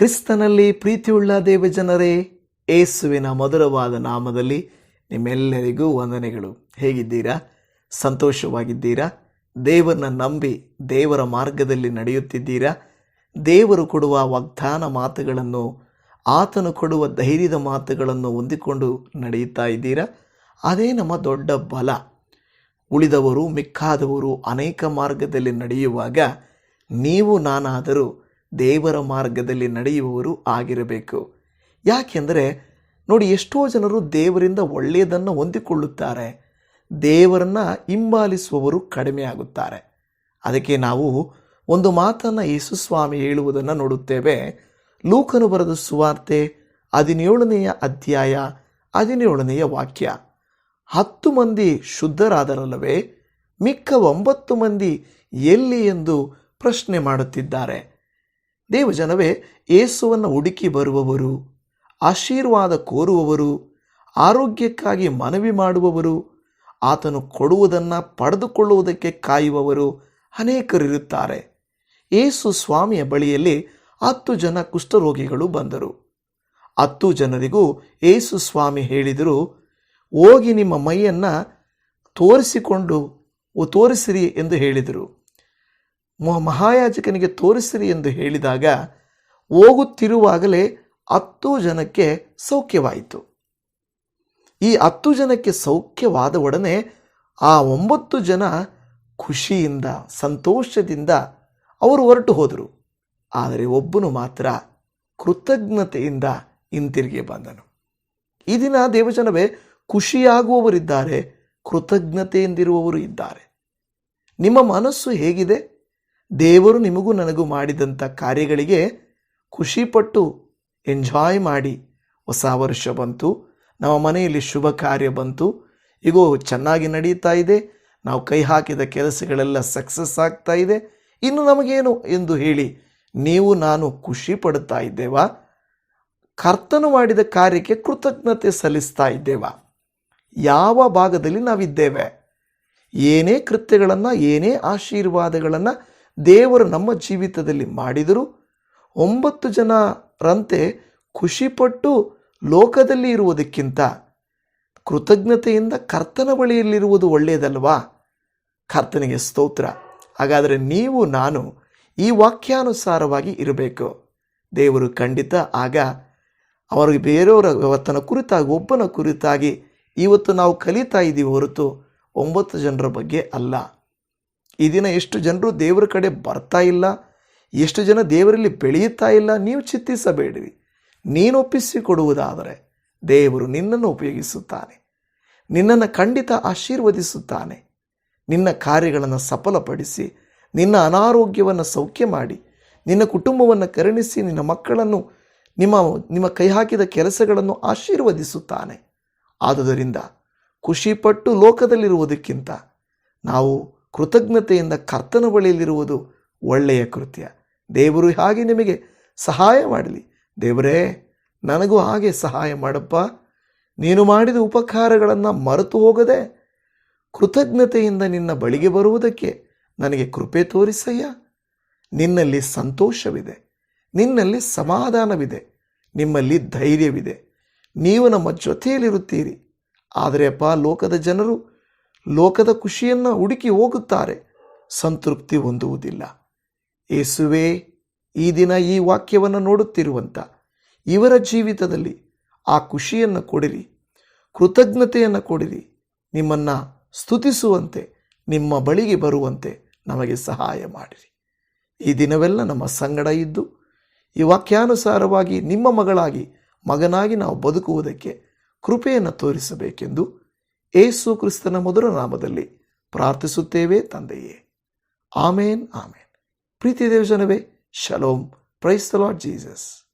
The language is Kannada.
ಕ್ರಿಸ್ತನಲ್ಲಿ ಪ್ರೀತಿಯುಳ್ಳ ದೇವಜನರೇ, ಏಸುವಿನ ಮಧುರವಾದ ನಾಮದಲ್ಲಿ ನಿಮ್ಮೆಲ್ಲರಿಗೂ ವಂದನೆಗಳು. ಹೇಗಿದ್ದೀರಾ? ಸಂತೋಷವಾಗಿದ್ದೀರಾ? ದೇವರನ್ನ ನಂಬಿ ದೇವರ ಮಾರ್ಗದಲ್ಲಿ ನಡೆಯುತ್ತಿದ್ದೀರಾ? ದೇವರು ಕೊಡುವ ವಾಗ್ದಾನ ಮಾತುಗಳನ್ನು, ಆತನು ಕೊಡುವ ಧೈರ್ಯದ ಮಾತುಗಳನ್ನು ಹೊಂದಿಕೊಂಡು ನಡೆಯುತ್ತಾ ಇದ್ದೀರಾ? ಅದೇ ನಮ್ಮ ದೊಡ್ಡ ಬಲ. ಉಳಿದವರು ಮಿಕ್ಕಾದವರು ಅನೇಕ ಮಾರ್ಗದಲ್ಲಿ ನಡೆಯುವಾಗ ನೀವು ನಾನಾದರೂ ದೇವರ ಮಾರ್ಗದಲ್ಲಿ ನಡೆಯುವವರು ಆಗಿರಬೇಕು. ಯಾಕೆಂದರೆ, ನೋಡಿ, ಎಷ್ಟೋ ಜನರು ದೇವರಿಂದ ಒಳ್ಳೆಯದನ್ನು ಹೊಂದಿಕೊಳ್ಳುತ್ತಾರೆ. ದೇವರನ್ನು ಹಿಂಬಾಲಿಸುವವರು ಕಡಿಮೆ ಆಗುತ್ತಾರೆ. ಅದಕ್ಕೆ ನಾವು ಒಂದು ಮಾತನ್ನು ಯೇಸುಸ್ವಾಮಿ ಹೇಳುವುದನ್ನು ನೋಡುತ್ತೇವೆ. ಲೂಕನು ಬರೆದ ಸುವಾರ್ತೆ ಹದಿನೇಳನೆಯ ಅಧ್ಯಾಯ, ಹದಿನೇಳನೆಯ ವಾಕ್ಯ. ಹತ್ತು ಮಂದಿ ಶುದ್ಧರಾದರಲ್ಲವೇ ಮಿಕ್ಕ ಒಂಬತ್ತು ಮಂದಿ ಎಲ್ಲಿ ಎಂದು ಪ್ರಶ್ನೆ ಮಾಡುತ್ತಿದ್ದಾರೆ. ದೇವಜನವೇ, ಏಸುವನ್ನು ಹುಡುಕಿ ಬರುವವರು, ಆಶೀರ್ವಾದ ಕೋರುವವರು, ಆರೋಗ್ಯಕ್ಕಾಗಿ ಮನವಿ ಮಾಡುವವರು, ಆತನು ಕೊಡುವುದನ್ನು ಪಡೆದುಕೊಳ್ಳುವುದಕ್ಕೆ ಕಾಯುವವರು ಅನೇಕರಿರುತ್ತಾರೆ. ಏಸು ಸ್ವಾಮಿಯ ಬಳಿಯಲ್ಲಿ ಹತ್ತು ಜನ ಕುಷ್ಠರೋಗಿಗಳು ಬಂದರು. ಹತ್ತು ಜನರಿಗೂ ಏಸು ಸ್ವಾಮಿ ಹೇಳಿದರು, ಹೋಗಿ ನಿಮ್ಮ ಮೈಯನ್ನು ತೋರಿಸಿಕೊಂಡು, ತೋರಿಸಿರಿ ಎಂದು ಹೇಳಿದರು. ಮಹಾಯಾಜಕನಿಗೆ ತೋರಿಸಿರಿ ಎಂದು ಹೇಳಿದಾಗ ಹೋಗುತ್ತಿರುವಾಗಲೇ ಹತ್ತು ಜನಕ್ಕೆ ಸೌಖ್ಯವಾಯಿತು. ಈ ಹತ್ತು ಜನಕ್ಕೆ ಸೌಖ್ಯವಾದ ಒಡನೆ ಆ ಒಂಬತ್ತು ಜನ ಖುಷಿಯಿಂದ, ಸಂತೋಷದಿಂದ ಅವರು ಹೊರಟು ಹೋದರು. ಆದರೆ ಒಬ್ಬನು ಮಾತ್ರ ಕೃತಜ್ಞತೆಯಿಂದ ಹಿಂತಿರುಗಿ ಬಂದನು. ಈ ದಿನ ದೇವಜನವೇ, ಖುಷಿಯಾಗುವವರಿದ್ದಾರೆ, ಕೃತಜ್ಞತೆಯಿಂದಿರುವವರು ಇದ್ದಾರೆ. ನಿಮ್ಮ ಮನಸ್ಸು ಹೇಗಿದೆ? ದೇವರು ನಿಮಗೂ ನನಗೂ ಮಾಡಿದಂಥ ಕಾರ್ಯಗಳಿಗೆ ಖುಷಿಪಟ್ಟು ಎಂಜಾಯ್ ಮಾಡಿ ಹೊಸ ವರ್ಷ ಬಂತು. ನಮ್ಮ ಮನೆಯಲ್ಲಿ ಶುಭ ಕಾರ್ಯ ಬಂತು. ಇಗೋ, ಚೆನ್ನಾಗಿ ನಡೀತಾ ಇದೆ. ನಾವು ಕೈ ಹಾಕಿದ ಕೆಲಸಗಳೆಲ್ಲ ಸಕ್ಸಸ್ ಆಗ್ತಾ ಇದೆ. ಇನ್ನು ನಮಗೇನು ಎಂದು ಹೇಳಿ, ನೀವು ನಾನು ಖುಷಿ ಪಡುತ್ತಾ ಇದ್ದೇವಾ? ಕರ್ತನು ಮಾಡಿದ ಕಾರ್ಯಕ್ಕೆ ಕೃತಜ್ಞತೆ ಸಲ್ಲಿಸ್ತಾ ಇದ್ದೇವಾ? ಯಾವ ಭಾಗದಲ್ಲಿ ನಾವಿದ್ದೇವೆ? ಏನೇ ಕೃತ್ಯಗಳನ್ನು, ಏನೇ ಆಶೀರ್ವಾದಗಳನ್ನು ದೇವರು ನಮ್ಮ ಜೀವಿತದಲ್ಲಿ ಮಾಡಿದರು ಒಂಬತ್ತು ಜನರಂತೆ ಖುಷಿಪಟ್ಟು ಲೋಕದಲ್ಲಿ ಇರುವುದಕ್ಕಿಂತ ಕೃತಜ್ಞತೆಯಿಂದ ಕರ್ತನ ಬಳಿಯಲ್ಲಿರುವುದು ಒಳ್ಳೆಯದಲ್ವಾ? ಕರ್ತನಿಗೆ ಸ್ತೋತ್ರ. ಹಾಗಾದರೆ ನೀವು, ನಾನು ಈ ವಾಕ್ಯಾನುಸಾರವಾಗಿ ಇರಬೇಕು. ದೇವರು ಖಂಡಿತ ಆಗ ಅವರಿಗೆ ಬೇರೆಯವರ ಅವತ್ತನ ಕುರಿತಾಗಿ, ಒಬ್ಬನ ಕುರಿತಾಗಿ ಇವತ್ತು ನಾವು ಕಲಿತಾ ಇದ್ದೀವಿ ಹೊರತು ಒಂಬತ್ತು ಜನರ ಬಗ್ಗೆ ಅಲ್ಲ. ಈ ದಿನ ಎಷ್ಟು ಜನರು ದೇವರ ಕಡೆ ಬರ್ತಾ ಇಲ್ಲ, ಎಷ್ಟು ಜನ ದೇವರಲ್ಲಿ ಬೆಳೆಯುತ್ತಾ ಇಲ್ಲ, ನೀವು ಚಿಂತಿಸಬೇಡಿರಿ. ನೀನು ಒಪ್ಪಿಸಿಕೊಡುವುದಾದರೆ ದೇವರು ನಿನ್ನನ್ನು ಉಪಯೋಗಿಸುತ್ತಾನೆ. ನಿನ್ನನ್ನು ಖಂಡಿತ ಆಶೀರ್ವದಿಸುತ್ತಾನೆ. ನಿನ್ನ ಕಾರ್ಯಗಳನ್ನು ಸಫಲಪಡಿಸಿ, ನಿನ್ನ ಅನಾರೋಗ್ಯವನ್ನು ಸೌಖ್ಯ ಮಾಡಿ, ನಿನ್ನ ಕುಟುಂಬವನ್ನು ಕರುಣಿಸಿ, ನಿನ್ನ ಮಕ್ಕಳನ್ನು, ನಿಮ್ಮ ನಿಮ್ಮ ಕೈ ಹಾಕಿದ ಕೆಲಸಗಳನ್ನು ಆಶೀರ್ವದಿಸುತ್ತಾನೆ. ಆದುದರಿಂದ ಖುಷಿಪಟ್ಟು ಲೋಕದಲ್ಲಿರುವುದಕ್ಕಿಂತ ನಾವು ಕೃತಜ್ಞತೆಯಿಂದ ಕರ್ತನ ಬಳಿಯಲ್ಲಿರುವುದು ಒಳ್ಳೆಯ ಕೃತ್ಯ. ದೇವರು ಹಾಗೆ ನಿಮಗೆ ಸಹಾಯ ಮಾಡಲಿ. ದೇವರೇ, ನನಗೂ ಹಾಗೆ ಸಹಾಯ ಮಾಡಪ್ಪ. ನೀನು ಮಾಡಿದ ಉಪಕಾರಗಳನ್ನು ಮರೆತು ಹೋಗದೆ ಕೃತಜ್ಞತೆಯಿಂದ ನಿನ್ನ ಬಳಿಗೆ ಬರುವುದಕ್ಕೆ ನನಗೆ ಕೃಪೆ ತೋರಿಸಯ್ಯ. ನಿನ್ನಲ್ಲಿ ಸಂತೋಷವಿದೆ. ನಿನ್ನಲ್ಲಿ ಸಮಾಧಾನವಿದೆ. ನಿಮ್ಮಲ್ಲಿ ಧೈರ್ಯವಿದೆ. ನೀವು ನಮ್ಮ ಜೊತೆಯಲ್ಲಿರುತ್ತೀರಿ. ಆದರೆ ಅಪ್ಪ, ಲೋಕದ ಜನರು ಲೋಕದ ಖುಷಿಯನ್ನು ಹುಡುಕಿ ಹೋಗುತ್ತಾರೆ. ಸಂತೃಪ್ತಿ ಹೊಂದುವುದಿಲ್ಲ. ಏಸುವೆ, ಈ ದಿನ ಈ ವಾಕ್ಯವನ್ನು ನೋಡುತ್ತಿರುವಂಥ ಇವರ ಜೀವಿತದಲ್ಲಿ ಆ ಖುಷಿಯನ್ನು ಕೊಡಿರಿ, ಕೃತಜ್ಞತೆಯನ್ನು ಕೊಡಿರಿ, ನಿಮ್ಮನ್ನು ಸ್ತುತಿಸುವಂತೆ, ನಿಮ್ಮ ಬಳಿಗೆ ಬರುವಂತೆ ನಮಗೆ ಸಹಾಯ ಮಾಡಿರಿ. ಈ ದಿನವೆಲ್ಲ ನಮ್ಮ ಸಂಗಡ ಇದ್ದು, ಈ ವಾಕ್ಯಾನುಸಾರವಾಗಿ ನಿಮ್ಮ ಮಗಳಾಗಿ, ಮಗನಾಗಿ ನಾವು ಬದುಕುವುದಕ್ಕೆ ಕೃಪೆಯನ್ನು ತೋರಿಸಬೇಕೆಂದು ಏಸು ಕ್ರಿಸ್ತನ ಮಧುರ ನಾಮದಲ್ಲಿ ಪ್ರಾರ್ಥಿಸುತ್ತೇವೆ ತಂದೆಯೇ. Amen amen. ಪ್ರೀತಿ ದೇವಜನವೇ ಶಲೋಮ್. Praise Lord Jesus.